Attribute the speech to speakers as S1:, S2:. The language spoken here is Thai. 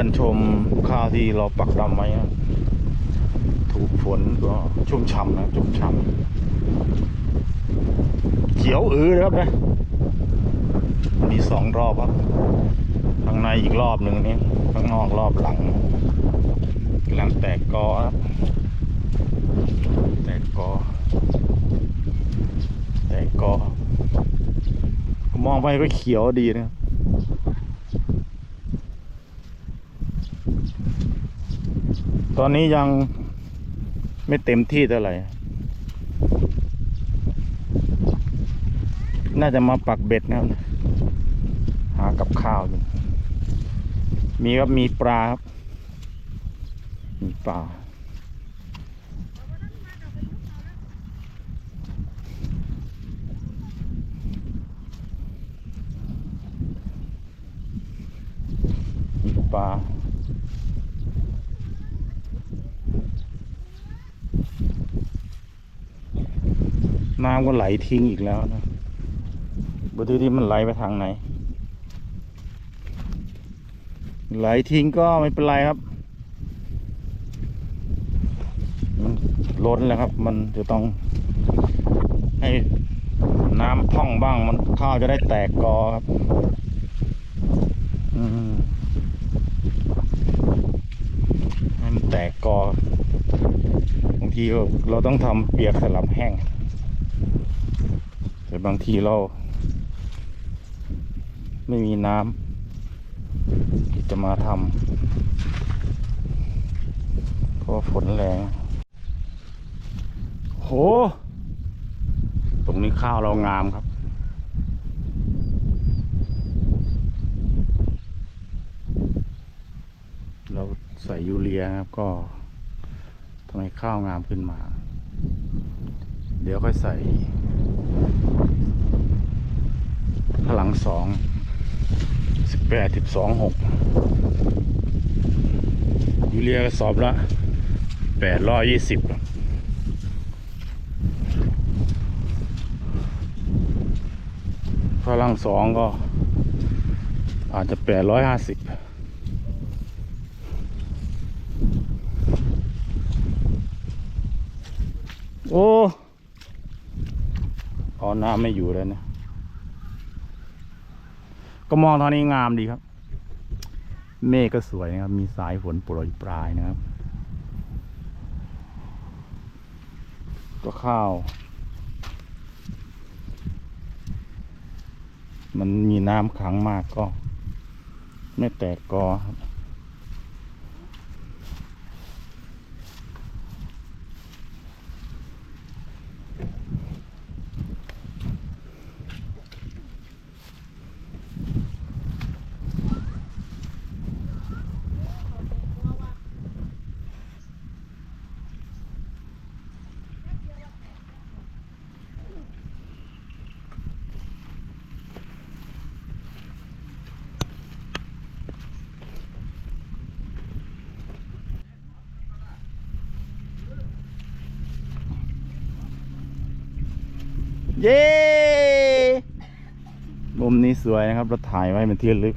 S1: พื่อนๆชมข้าวที่เราปักดำไว้นะถูกฝนก็ชุ่มฉ่ำนะชุ่มฉ่ำเขียวอือเลยครับนะมีสองรอบครับข้างในอีกรอบหนึ่งนี่ข้างนอกรอบหลังกำลังแตกกอครับแตกกอแตกกอมองไปก็เขียวดีนะครับ ตอนนี้ยังไม่เต็มที่เท่าไหร่ น่าจะมาปักเบ็ดนะครับ หากับข้าวอยู่มีครับมีปลาครับ มีปลามีปลา น้ำก็ไหลทิ้งอีกแล้วนะบดูที่มันไหลไปทางไหน ไหลทิ้งก็ไม่เป็นไรครับ มันล้นแล้วครับ มันจะต้องให้น้ำพ่องบ้าง มันข้าวจะได้แตกกอครับอืมให้มันแตกกอบางทีเราต้องทำเปียกสลับแห้ง แต่บางทีเรา ไม่มีน้ำที่จะมาทำเพราะฝนแรงโห ตรงนี้ข้าวเรางามครับ เราใส่ยูเรียครับก็ทำให้ข้าวงามขึ้นมา เดี๋ยวค่อยใส่ พลังสองสิบแปดสิบสองหกยูเรียกระสอบละแปดร้อยยี่สิบพลังสองก็อาจจะแปดร้อยห้าสิบโอ้เอาน้ำไม่อยู่แล้วนี่ย ก็มองทางนี้งามดีครับ เมฆก็สวยนะครับ มีสายฝนโปรยปลายนะครับ ก็ข้าว มันมีน้ำขังมากก็ ไม่แตกกอครับ เย้มุมนี้สวยนะครับเราถ่ายไว้เป็นที่ระลึก